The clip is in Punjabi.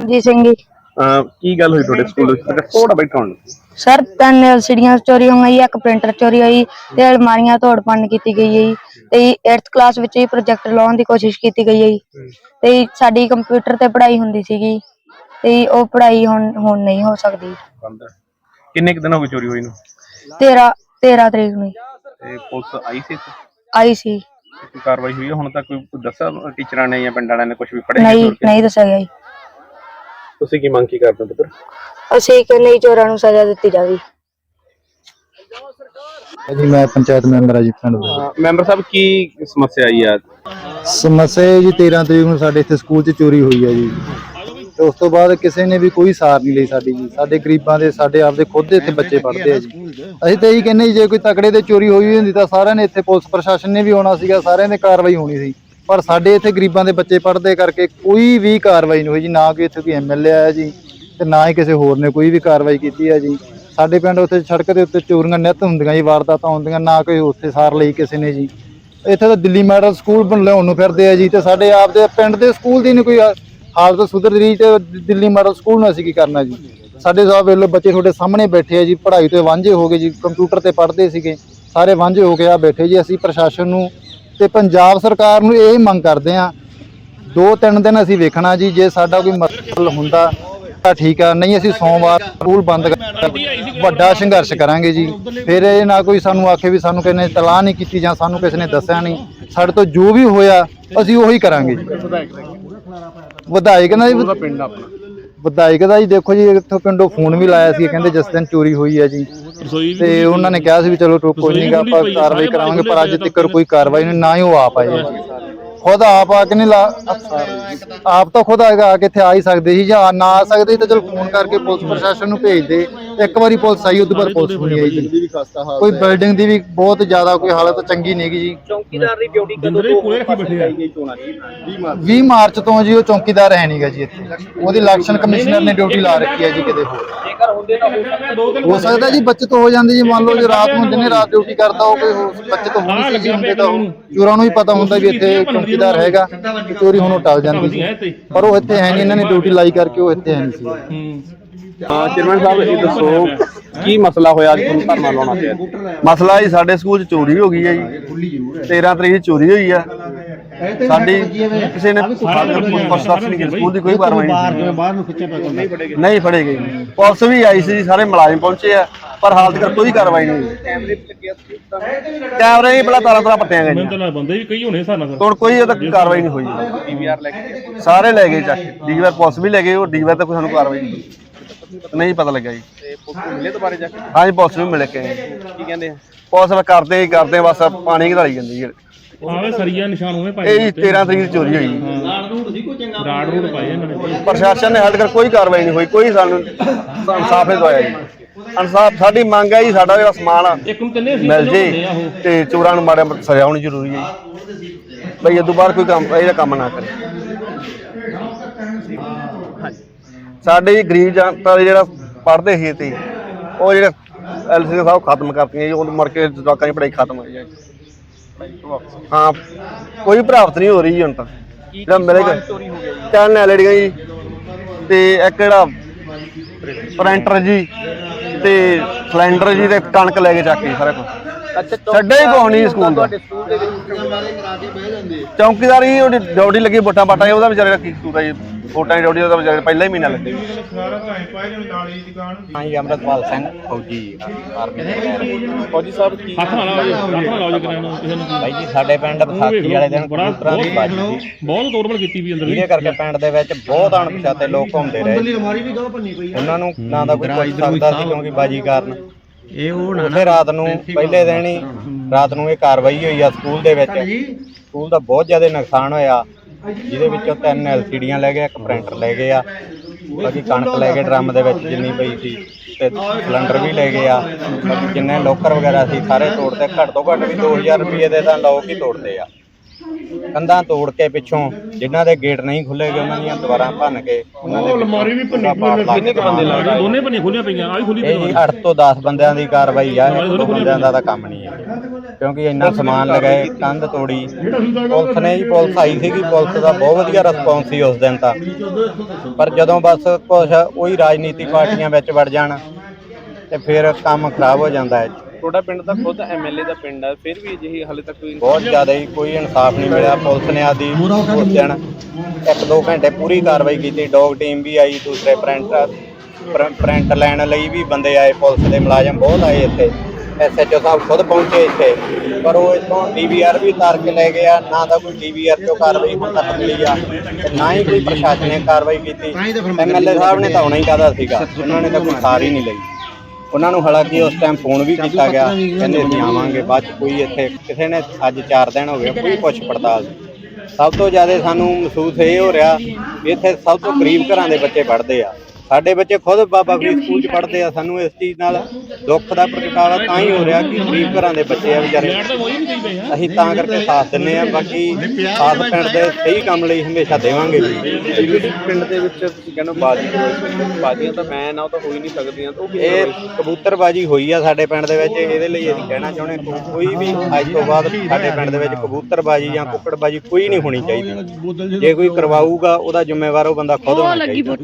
ਜੀ ਸਿੰਘ ਜੀ ਅਹ ਕੀ ਗੱਲ ਹੋਈ ਤੁਹਾਡੇ ਸਕੂਲ ਵਿੱਚ? ਥੋੜਾ ਬੈਠਾ ਹੁਣ। ਸਰ ਤਿੰਨ ਐਲਸੀਡੀਆਂ ਚੋਰੀ ਹੋਈਆਂ ਜੀ ਇੱਕ ਪ੍ਰਿੰਟਰ ਚੋਰੀ ਹੋਈ ਤੇ ਅਲਮਾਰੀਆਂ ਤੋੜ ਭੰਨ ਕੀਤੀ ਗਈ ਹੈ ਜੀ। ਤੇ 8th ਕਲਾਸ ਵਿੱਚ ਹੀ ਪ੍ਰੋਜੈਕਟ ਲਾਉਣ ਦੀ ਕੋਸ਼ਿਸ਼ ਕੀਤੀ ਗਈ ਹੈ ਜੀ। ਤੇ ਸਾਡੀ ਕੰਪਿਊਟਰ ਤੇ ਪੜ੍ਹਾਈ ਹੁੰਦੀ ਸੀਗੀ। ਤੇ ਉਹ ਪੜ੍ਹਾਈ ਹੁਣ ਹੁਣ ਨਹੀਂ ਹੋ ਸਕਦੀ। ਕਿੰਨੇ ਕੁ ਦਿਨ ਹੋ ਗਏ ਚੋਰੀ ਹੋਈ ਨੂੰ? 13 13 ਤਰੀਕ ਨੂੰ ਜੀ। ਤੇ ਪੁਲਿਸ ਆਈ ਸੀ ਇੱਥੇ? ਆਈ ਸੀ। ਕੋਈ ਕਾਰਵਾਈ ਹੋਈ ਹੈ ਹੁਣ ਤੱਕ ਕੋਈ ਦੱਸਿਆ ਟੀਚਰਾਂ ਨੇ ਜਾਂ ਪਿੰਡ ਵਾਲਿਆਂ ਨੇ ਕੁਝ ਵੀ ਪੜ੍ਹਿਆ ਨਹੀਂ ਨਹੀਂ ਦੱਸਿਆ ਗਿਆ ਜੀ। ਤੁਸੀਂ ਕੀ ਮੰਗ ਕੀ ਕਰਦੇ ਹੋ ਪੁੱਤਰ? ਅਸੀਂ ਕਹਿੰਦੇ ਚੋਰਾਂ ਨੂੰ ਸਜ਼ਾ ਦਿੱਤੀ ਜਾਵੇ। ਜੀ ਮੈਂ ਪੰਚਾਇਤ ਮੈਂਬਰ ਆ ਜੀ ਪਿੰਡ ਦਾ। ਮੈਂਬਰ ਸਾਹਿਬ ਕੀ ਸਮੱਸਿਆ ਆਈ ਆ? ਸਮੱਸਿਆ ਇਹ ਜੀ 13 ਤਰੀਕ ਨੂੰ ਸਾਡੇ ਇੱਥੇ ਸਕੂਲ 'ਚ ਚੋਰੀ ਹੋਈ ਹੈ ਜੀ। ਤੇ ਉਸ ਤੋਂ ਬਾਅਦ ਕਿਸੇ ਨੇ ਵੀ ਕੋਈ ਸਾਰ ਨਹੀਂ ਲਈ ਸਾਡੀ ਜੀ। ਸਾਡੇ ਗਰੀਬਾਂ ਦੇ ਸਾਡੇ ਆਪਦੇ ਖੁਦ ਦੇ ਇੱਥੇ ਬੱਚੇ ਪੜ੍ਹਦੇ ਆ ਜੀ। ਅਸੀਂ ਤਾਂ ਇਹੀ ਕਹਿੰਦੇ ਜੀ ਜੇ ਕੋਈ ਤਕੜੇ ਤੇ ਚੋਰੀ ਹੋਈ ਹੁੰਦੀ ਤਾਂ ਸਾਰਿਆਂ ਨੇ ਇੱਥੇ ਪੁਲਿਸ ਪ੍ਰਸ਼ਾਸਨ ਨੇ ਵੀ ਆਉਣਾ ਸੀਗਾ ਸਾਰਿਆਂ ਦੇ ਕਾਰਵਾਈ ਹੋਣੀ ਸੀ। ਪਰ ਸਾਡੇ ਇੱਥੇ ਗਰੀਬਾਂ ਦੇ ਬੱਚੇ ਪੜ੍ਹਦੇ ਕਰਕੇ ਕੋਈ ਵੀ ਕਾਰਵਾਈ ਨਹੀਂ ਹੋਈ ਜੀ, ਨਾ ਕੋਈ ਇੱਥੇ ਕੋਈ ਐਮਐਲਏ ਆਇਆ ਜੀ ਤੇ ਨਾ ਹੀ ਕਿਸੇ ਹੋਰ ਨੇ ਕੋਈ ਵੀ ਕਾਰਵਾਈ ਕੀਤੀ ਹੈ ਜੀ। ਸਾਡੇ ਪਿੰਡ ਉੱਤੇ ਸੜਕ ਦੇ ਉੱਤੇ ਚੋਰੀਆਂ ਨਿੱਤ ਹੁੰਦੀਆਂ ਜੀ, ਵਾਰਦਾਤਾਂ ਹੁੰਦੀਆਂ, ਨਾ ਕੋਈ ਉੱਥੇ ਸਾਰ ਲਈ ਕਿਸੇ ਨੇ ਜੀ। ਇੱਥੇ ਤਾਂ ਦਿੱਲੀ ਮਾਡਲ ਸਕੂਲ ਬਣ ਲਿਆਉਣ ਨੂੰ ਫਿਰਦੇ ਆ ਜੀ ਤੇ ਸਾਡੇ ਆਪ ਦੇ ਪਿੰਡ ਦੇ ਸਕੂਲ ਦੀ ਨਹੀਂ ਕੋਈ ਹਾਲਤ ਸੁਧਰ ਰਹੀ ਤੇ ਦਿੱਲੀ ਮਾਡਲ ਸਕੂਲ ਨੂੰ ਅਸੀਂ ਕੀ ਕਰਨਾ ਜੀ? ਸਾਡੇ ਸਾਹਿਬ ਵੇਲੇ ਬੱਚੇ ਤੁਹਾਡੇ ਸਾਹਮਣੇ ਬੈਠੇ ਆ ਜੀ, ਪੜ੍ਹਾਈ ਤੋਂ ਵਾਂਝੇ ਹੋ ਗਏ ਜੀ, ਕੰਪਿਊਟਰ ਤੇ ਪੜ੍ਹਦੇ ਸੀਗੇ, ਸਾਰੇ ਵਾਂਝੇ ਹੋ ਕੇ ਆ ਬੈਠੇ ਜੀ, ਅਸੀਂ ਪ੍ਰਸ਼ਾਸਨ ਨੂੰ ਤੇ ਪੰਜਾਬ ਸਰਕਾਰ ਨੂੰ ਇਹ ਮੰਗ ਕਰਦੇ ਆ ਦੋ ਤਿੰਨ ਦਿਨ ਅਸੀਂ ਵੇਖਣਾ ਜੀ ਜੇ ਸਾਡਾ ਕੋਈ ਮਸਲ ਹੁੰਦਾ ਤਾਂ ਠੀਕ ਆ ਨਹੀਂ ਅਸੀਂ ਸੋਮਵਾਰ ਸਕੂਲ ਬੰਦ ਕਰ ਵੱਡਾ ਸੰਘਰਸ਼ ਕਰਾਂਗੇ ਜੀ। ਫਿਰ ਇਹ ਨਾ ਕੋਈ ਸਾਨੂੰ ਆਖੇ ਵੀ ਸਾਨੂੰ ਕਿਸੇ ਨੇ ਤਲਾਹ ਨਹੀਂ ਕੀਤੀ ਜਾਂ ਸਾਨੂੰ ਕਿਸੇ ਨੇ ਦੱਸਿਆ ਨਹੀਂ। ਸਾਡੇ ਤੋਂ ਜੋ ਵੀ ਹੋਇਆ ਅਸੀਂ ਉਹੀ ਕਰਾਂਗੇ ਜੀ। ਵਿਧਾਇਕ ਨਾਲ ਜੀ ਪਿੰਡ ਆਪਣਾ। ਵਿਧਾਇਕ ਦਾ ਜੀ ਦੇਖੋ ਜੀ ਇੱਥੋਂ ਪਿੰਡੋਂ ਫੋਨ ਵੀ ਲਾਇਆ ਸੀ ਕਹਿੰਦੇ ਜਿਸ ਦਿਨ ਚੋਰੀ ਹੋਈ ਹੈ ਜੀ। ਤੇ ਉਹਨਾਂ ਨੇ ਕਿਹਾ ਸੀ ਵੀ ਚਲੋ ਟੋ- ਕੋਈ ਨਹੀਂ ਗਾ ਆਪਾਂ ਕਾਰਵਾਈ ਕਰਾਵਾਂਗੇ ਪਰ ਅੱਜ ਤੱਕ ਕੋਈ ਕਾਰਵਾਈ ਨਹੀਂ ਨਾ ਹੀ ਉਹ ਆਪ ਆਏ ਆ। ਖੁਦ ਆਪ ਆ ਕੇ ਨਹੀਂ ਲਾ ਆਪ ਤਾਂ ਖੁਦ ਆਏਗਾ ਆ ਕੇ ਇੱਥੇ ਆ ਹੀ ਸਕਦੇ ਸੀ ਜਾਂ ਨਾ ਆ ਸਕਦੇ ਸੀ ਤਾਂ ਚਲੋ ਫੋਨ ਕਰਕੇ ਪੁਲਿਸ ਪ੍ਰਸ਼ਾਸਨ ਨੂੰ ਭੇਜ ਦੇ। ਇੱਕ ਵਾਰੀ ਪੁਲਿਸ ਆਈ ਉਦੋਂ ਬਾਅਦ ਪੁਲਿਸ ਨਹੀਂ ਆਈ ਜੀ। ਕੋਈ ਬਿਲਡਿੰਗ ਦੀ ਵੀ ਬਹੁਤ ਜ਼ਿਆਦਾ ਕੋਈ ਹਾਲਤ ਚੰਗੀ ਨਹੀਂ ਗੀ ਜੀ। ਚੌਕੀਦਾਰ ਦੀ ਡਿਊਟੀ ਕਦੋਂ ਤੋਂ ਰੱਖੀ ਬੈਠੇ ਆ। ਚੋਣਾਂ ਜੀ 20 ਮਾਰਚ। ਤੋਂ ਜੀ ਉਹ ਚੌਕੀਦਾਰ ਹੈ ਨਹੀਂਗਾ ਜੀ ਇੱਥੇ। ਉਹਦੀ ਇਲੈਕਸ਼ਨ ਕਮਿਸ਼ਨਰ ਨੇ ਡਿਊਟੀ ਲਾ ਰੱਖੀ ਹੈ ਜੀ ਕਿਤੇ ਹੋਰ। ਜੇਕਰ ਹੁੰਦੇ ਤਾਂ ਹੋ ਸਕਦਾ ਹੋ ਸਕਦਾ ਜੀ ਬੱਚਤ ਹੋ ਜਾਂਦੀ ਜੀ। ਮੰਨ ਲਓ ਜੇ ਰਾਤ ਨੂੰ ਦਿਨੇ ਰਾਤ ਡਿਊਟੀ ਕਰਦਾ ਉਹ ਕੋਈ ਹੋਰ ਬੱਚਤ ਹੋ ਨਹੀਂ ਸਕਦੀ ਹੁੰਦੇ ਤਾਂ ਉਹ ਚੋਰਾਂ ਨੂੰ ਵੀ ਪਤਾ ਹੁੰਦਾ ਵੀ ਇੱਥੇ ਚੌਕੀਦਾਰ ਹੈਗਾ ਤੇ ਚੋਰੀ ਹੁਣ ਉਹ ਟਲ ਜਾਂਦੀ ਸੀ ਪਰ ਉਹ ਇੱਥੇ ਹੈ ਨਹੀਂ ਇਹਨਾਂ ਨੇ ਡਿਊਟੀ ਲਾਈ ਕਰਕੇ ਉਹ ਇੱਥੇ ਹੈ ਨਹੀਂ ਸੀ। ਹਾਂ। ਚੇਅਰਮੈਨ ਸਾਹਿਬ ਇਹ ਦੱਸੋ ਕੀ ਮਸਲਾ ਹੋਇਆ ਅੱਜ ਤੁਹਾਨੂੰ ਧਰਨਾ ਲਾਉਣਾ ਪਿਆ ਮਸਲਾ ਜੀ ਸਾਡੇ ਸਕੂਲ ਚ ਚੋਰੀ ਹੋ ਗਈ ਹੈ ਜੀ। 13 ਤਰੀਕ ਨੂੰ ਚੋਰੀ ਹੋਈ ਆ। ਸਾਡੀ ਕਿਸੇ ਨੇ ਪ੍ਰਸ਼ਾਸਨ ਨਹੀਂ ਕੀਤੀ ਸਕੂਲ ਦੀ ਕੋਈ ਕਾਰਵਾਈ ਨਹੀਂ ਨਹੀਂ ਫੜੇ ਗਏ ਪੁਲਿਸ ਵੀ ਆਈ ਸੀ ਸਾਰੇ ਮੁਲਾਜ਼ਮ ਪਹੁੰਚੇ ਆ ਪਰ ਹਾਲ ਤੱਕ ਕੋਈ ਕਾਰਵਾਈ ਨਹੀਂ ਹੋਈ। ਕੈਮਰੇ ਹੀ ਪਹਿਲਾਂ ਤਾਰਾਂ ਤਾਰਾਂ ਪੱਟੀਆਂ ਗਈਆਂ। ਮੈਨੂੰ ਤਾਂ ਬੰਦੇ ਵੀ ਕਈ ਹੋਣੇ ਕੋਈ ਉਹਦਾ ਕਾਰਵਾਈ ਨਹੀਂ ਹੋਈ। ਸਾਰੇ ਲੈ ਗਏ ਚੱਕ। ਡੀਵਾਰ ਪੁਲਿਸ ਵੀ ਲੈ ਗਏ ਉਹ ਡੀਵਾਰ ਤਾਂ ਕੋਈ ਸਾਨੂੰ ਕਾਰਵਾਈ ਨਹੀਂ ਹੋਈ। ਨਹੀਂ ਪਤਾ ਲੱਗਾ ਜੀ। ਤੇ ਪੁਲਿਸ ਨੂੰ ਮਿਲੇ ਦੁਬਾਰੇ ਜਾ ਕੇ? ਹਾਂਜੀ ਪੁਲਿਸ ਵੀ ਮਿਲ ਕੇ। ਆਏ। ਕੀ ਕਹਿੰਦੇ ਆ? ਪੁਲਿਸ ਵਾਲੇ ਕਰਦੇ ਹੀ ਕਰਦੇ ਆ, ਬਸ ਪਾਣੀ ਘੜਾਈ ਜਾਂਦੀ ਹੈ। ਆਵੇ ਸਰੀਆ ਨਿਸ਼ਾਨ ਹੋਵੇ ਭਾਈ ਇਹ ਜੀ 13 ਤਰੀਕ ਨੂੰ ਚੋਰੀ ਹੋਈ। ਰਾੜ ਰੂੜ ਪਾਏ ਇਹਨਾਂ ਨੇ। ਪ੍ਰਸ਼ਾਸਨ ਨੇ ਹਾਲ ਤੱਕ ਕੋਈ ਕਾਰਵਾਈ ਨਹੀਂ ਹੋਈ ਕੋਈ ਸਾਨੂੰ ਇਨਸਾਫ ਨਹੀਂ ਦਵਾਇਆ ਜੀ। ਇਨਸਾਫ ਸਾਡੀ ਮੰਗ ਹੈ ਜੀ ਸਾਡਾ ਜਿਹੜਾ ਸਮਾਨ ਆ ਇੱਕ ਨੂੰ ਤਿੰਨੇ ਸੀ ਮਿਲ ਜੇ ਤੇ ਚੋਰਾਂ ਨੂੰ ਮਾੜਾ ਮੋਟਾ ਸਜ਼ਾ ਹੋਣੀ ਜ਼ਰੂਰੀ ਹੈ ਜੀ। ਬਈ ਇਹ ਤੋਂ ਬਾਅਦ ਕੋਈ ਕੰਮ ਇਹਦਾ ਕੰਮ ਨਾ ਕਰੇ। ਸਾਡੇ ਜੀ ਗਰੀਬ ਜਨਤਾ ਦੇ ਜਿਹੜਾ ਪੜ੍ਹਦੇ ਸੀ ਤੇ ਉਹ ਜਿਹੜੇ ਐਲਸੀ ਸਾਹਿਬ ਖਤਮ ਕਰਤੀਆਂ ਜੀ ਉਹ ਮੁੜ ਕੇ ਜਵਾਕਾਂ ਦੀ ਪੜ੍ਹਾਈ ਖਤਮ ਹੋਈ ਹੈ ਹਾਂ ਕੋਈ ਪ੍ਰਾਪਤ ਨਹੀਂ ਹੋ ਰਹੀ ਜੀ ਹੁਣ ਤਾਂ। ਜਿਹੜਾ ਮਿਲੇਗਾ ਤਿੰਨ ਐਲਡੀਆਂ ਜੀ ਤੇ ਇੱਕ ਜਿਹੜਾ ਪ੍ਰਿੰਟਰ ਜੀ ਤੇ ਸਿਲੰਡਰ ਜੀ ਤੇ ਕਣਕ ਲੈ ਕੇ ਚੱਕ ਸਾਰਾ ਕੁਝ ਛੱਡਿਆ ਹੀ ਕੋਈ ਨਹੀਂ ਸਕੂਲ ਦਾ। ਸਕੂਲ ਦੇ ਵਿੱਚ। ਚੌਂਕੀਦਾਰੀ ਉਹਦੀ ਡਿਊਟੀ ਲੱਗੀ ਵੋਟਾਂ ਪਾਟਾਂ ਦੀ, ਉਹਦਾ ਵਿਚਾਰੇ ਦਾ ਕੀ ਕਸੂਰ ਹੈ ਜੀ। ਵੋਟਾਂ ਦੀ ਡਿਊਟੀ ਉਹਦਾ ਵਿਚਾਰੇ ਦਾ ਪਹਿਲਾਂ ਹੀ ਮਹੀਨਾ ਲੱਗੇ। ਹਾਂਜੀ ਅਮਰਤਪਾਲ ਸਿੰਘ ਫੌਜੀ ਆਰਮੀ ਦੇ। ਫੌਜੀ ਸਾਹਿਬ ਕੀ ਹੱਥ ਨਾਲ ਲਾਓ ਜੀ, ਹੱਥ ਨਾਲ ਲਾਓ ਜੀ ਕਿਸੇ ਨੂੰ ਭਾਈ ਜੀ ਸਾਡੇ ਪਿੰਡ ਵਿਸਾਖੀ ਵਾਲੇ ਦਿਨ ਕਬੂਤਰਾਂ ਦੀ ਬਾਜੀ ਸੀ। ਬਹੁਤ ਤੋੜਮਲ ਕੀਤੀ ਵੀ ਅੰਦਰ ਵੀ ਜਿਹਦੇ ਕਰਕੇ ਪਿੰਡ ਦੇ ਵਿੱਚ ਬਹੁਤ ਅਣਪਛਾਤੇ ਲੋਕ ਘੁੰਮਦੇ ਰਹੇ। ਉਹਨਾਂ ਨੂੰ ਨਾ ਤਾਂ ਕੋਈ ਪੁੱਛ ਸਕਦਾ ਸੀ ਕਿਉਂਕਿ ਬਾਜੀ ਕਾਰਨ। ਇਹ ਉਹ ਨਾ ਰਾਤ ਨੂੰ ਪਹਿਲੇ ਦਿਨ ਹੀ ਰਾਤ ਨੂੰ ਇਹ ਕਾਰਵਾਈ ਹੋਈ ਆ ਸਕੂਲ ਦੇ ਵਿੱਚ। ਸਕੂਲ ਦਾ ਬਹੁਤ ਜ਼ਿਆਦਾ ਨੁਕਸਾਨ ਹੋਇਆ। ਜਿਹਦੇ ਵਿੱਚੋਂ ਤਿੰਨ ਐਲਸੀਡੀਆਂ ਲੈ ਗਏ ਇੱਕ ਪ੍ਰਿੰਟਰ ਲੈ ਗਏ ਆ। ਬਾਕੀ ਕਣਕ ਲੈ ਗਏ ਡਰਮ ਦੇ ਵਿੱਚ ਜਿੰਨੀ ਪਈ ਸੀ ਤੇ ਸਿਲੰਡਰ ਵੀ ਲੈ ਗਏ ਆ। ਬਾਕੀ ਜਿੰਨੇ ਲੋਕਰ ਵਗੈਰਾ ਸੀ ਸਾਰੇ ਤੋੜਦੇ। ਘੱਟ ਤੋਂ ਘੱਟ ਵੀ 2000 ਰੁਪਏ ਦੇ ਤਾਂ ਲੋਕ ਹੀ ਤੋੜਦੇ ਆ। ਕੰਧਾਂ ਤੋੜ ਕੇ ਪਿੱਛੋਂ ਜਿਨ੍ਹਾਂ ਦੇ ਗੇਟ ਨਹੀਂ ਖੁੱਲੇ ਗਏ ਉਹਨਾਂ ਦੀਆਂ ਦੁਆਰਾਂ ਭੰਨ ਕੇ ਉਹਨਾਂ ਦੇ ਅਲਮਾਰੀ ਵੀ ਭੰਨੀ ਕਿੰਨੇ ਕੁ ਬੰਦੇ ਲਾ ਦੋਨੇ ਬੰਨੇ ਖੁੱਲੀਆਂ ਪਈਆਂ ਆ ਵੀ ਖੁੱਲੀ ਇਹ ਪਈ ਜੀ 8 ਤੋਂ 10 ਬੰਦਿਆਂ ਦੀ ਕਾਰਵਾਈ ਆ ਇੱਕ ਦੋ ਬੰਦਿਆਂ ਦਾ ਤਾਂ ਕੰਮ ਨਹੀਂ ਹੈ ਕਿਉਂਕਿ ਇੰਨਾ ਸਮਾਨ ਲਗਾਏ ਕੰਧ ਤੋੜੀ। ਪੁਲਿਸ ਨੇ ਜੀ ਪੁਲਿਸ ਆਈ ਸੀਗੀ ਪੁਲਿਸ ਦਾ ਬਹੁਤ ਵਧੀਆ ਰਿਸਪੌਂਸ ਸੀ ਉਸ ਦਿਨ ਤਾਂ। ਪਰ ਜਦੋਂ ਬਸ ਕੁਛ ਉਹੀ ਰਾਜਨੀਤੀ ਪਾਰਟੀਆਂ ਵਿੱਚ ਵੜ ਜਾਣ ਤੇ ਫਿਰ ਕੰਮ ਖਰਾਬ ਹੋ ਜਾਂਦਾ ਹੈ। ਤੁਹਾਡਾ ਪਿੰਡ ਤਾਂ ਖੁਦ ਐਮਐਲਏ ਦਾ ਪਿੰਡ ਹੈ ਫਿਰ ਵੀ ਅਜਿਹੀ ਹਾਲੇ ਤੱਕ ਕੋਈ ਬਹੁਤ ਜ਼ਿਆਦਾ ਹੀ ਕੋਈ ਇਨਸਾਫ ਨਹੀਂ ਮਿਲਿਆ ਪੁਲਿਸ ਨੇ ਆਦੀ ਉਸ ਦਿਨ ਇੱਕ ਦੋ ਘੰਟੇ ਪੂਰੀ ਕਾਰਵਾਈ ਕੀਤੀ ਡੌਗ ਟੀਮ ਵੀ ਆਈ ਦੂਸਰੇ ਪ੍ਰਿੰਟ ਪ੍ਰਿੰਟ ਲੈਣ ਲਈ ਵੀ ਬੰਦੇ ਆਏ ਪੁਲਿਸ ਦੇ ਮੁਲਾਜ਼ਮ ਬਹੁਤ ਆਏ ਇੱਥੇ। ਐਸਐਚਓ ਸਾਹਿਬ ਖੁਦ ਪਹੁੰਚੇ ਇੱਥੇ ਪਰ ਉਹ ਇਥੋਂ ਡੀਵੀਆਰ ਵੀ ਉਤਾਰ ਕੇ ਲੈ ਗਿਆ ਨਾ ਤਾਂ ਕੋਈ ਡੀਵੀਆਰ ਚੋਂ ਕਾਰਵਾਈ ਹੁਣ ਤੱਕ ਮਿਲੀ ਆ ਤੇ ਨਾ ਹੀ ਕੋਈ ਪ੍ਰਸ਼ਾਸਨ ਨੇ ਕਾਰਵਾਈ ਕੀਤੀ। ਐਮਐਲਏ ਸਾਹਿਬ ਨੇ ਤਾਂ ਆਉਣਾ ਹੀ ਕਾਹਦਾ ਸੀਗਾ ਉਹਨਾਂ ਨੇ ਤਾਂ ਕੋਈ ਸਾਰ ਹੀ ਨਹੀਂ ਲਈ। ਉਹਨਾਂ ਨੂੰ ਹਾਲਾਂਕਿ ਉਸ ਟਾਈਮ ਫੋਨ ਵੀ ਕੀਤਾ ਗਿਆ। ਕਹਿੰਦੇ ਅਸੀਂ ਆਵਾਂਗੇ ਬਾਅਦ ਚ ਕੋਈ ਇੱਥੇ ਕਿਸੇ ਨੇ ਅੱਜ 4 ਦਿਨ ਹੋ ਗਏ ਕੋਈ ਪੁੱਛ ਪੜਤਾਲ ਨਹੀਂ। ਸਭ ਤੋਂ ਜ਼ਿਆਦਾ ਸਾਨੂੰ ਮਹਿਸੂਸ ਇਹ ਹੋ ਰਿਹਾ ਵੀ ਇੱਥੇ ਸਭ ਤੋਂ ਗਰੀਬ ਘਰਾਂ ਦੇ ਬੱਚੇ ਪੜ੍ਹਦੇ ਆ। ਸਾਡੇ ਬੱਚੇ ਖੁਦ ਬਾਬਾ ਫਰੀਦ ਸਕੂਲ 'ਚ ਪੜ੍ਹਦੇ ਆ ਸਾਨੂੰ ਇਸ ਚੀਜ਼ ਨਾਲ ਦੁੱਖ ਦਾ ਪ੍ਰਗਟਾਵਾ ਤਾਂ ਹੀ ਹੋ ਰਿਹਾ ਕਿ ਗਰੀਬ ਘਰਾਂ ਦੇ ਬੱਚੇ ਆ ਵਿਚਾਰੇ। ਅਸੀਂ ਤਾਂ ਕਰਕੇ ਸਾਥ ਦਿੰਨੇ ਆ ਬਾਕੀ ਸਾਥ ਪਿੰਡ ਦੇ ਸਹੀ ਕੰਮ ਲਈ ਹਮੇਸ਼ਾ ਦੇਵਾਂਗੇ ਜੀ। ਪਿੰਡ ਦੇ ਵਿੱਚ ਤੁਸੀਂ ਕਹਿੰਦੇ ਬਾਜੀ ਹੋਈ, ਬਾਜੀਆਂ ਤਾਂ ਮੈਂ ਨਾ ਉਹ ਤਾਂ ਹੋ ਹੀ ਨਹੀਂ ਸਕਦੀਆਂ ਇਹ ਹੋਈ? ਕਬੂਤਰਬਾਜੀ ਹੋਈ ਆ ਸਾਡੇ ਪਿੰਡ ਦੇ ਵਿੱਚ ਇਹਦੇ ਲਈ ਅਸੀਂ ਕਹਿਣਾ ਚਾਹੁੰਦੇ ਕੋਈ ਵੀ ਅੱਜ ਤੋਂ ਬਾਅਦ ਸਾਡੇ ਪਿੰਡ ਦੇ ਵਿੱਚ ਕਬੂਤਰਬਾਜੀ ਜਾਂ ਕੁੱਕੜਬਾਜੀ ਕੋਈ ਨਹੀਂ ਹੋਣੀ ਚਾਹੀਦੀ। ਜੇ ਕੋਈ ਕਰਵਾਊਗਾ ਉਹਦਾ ਜ਼ਿੰਮੇਵਾਰ ਉਹ ਬੰਦਾ ਖੁਦ ਹੋਣਾ ਚਾਹੀਦਾ।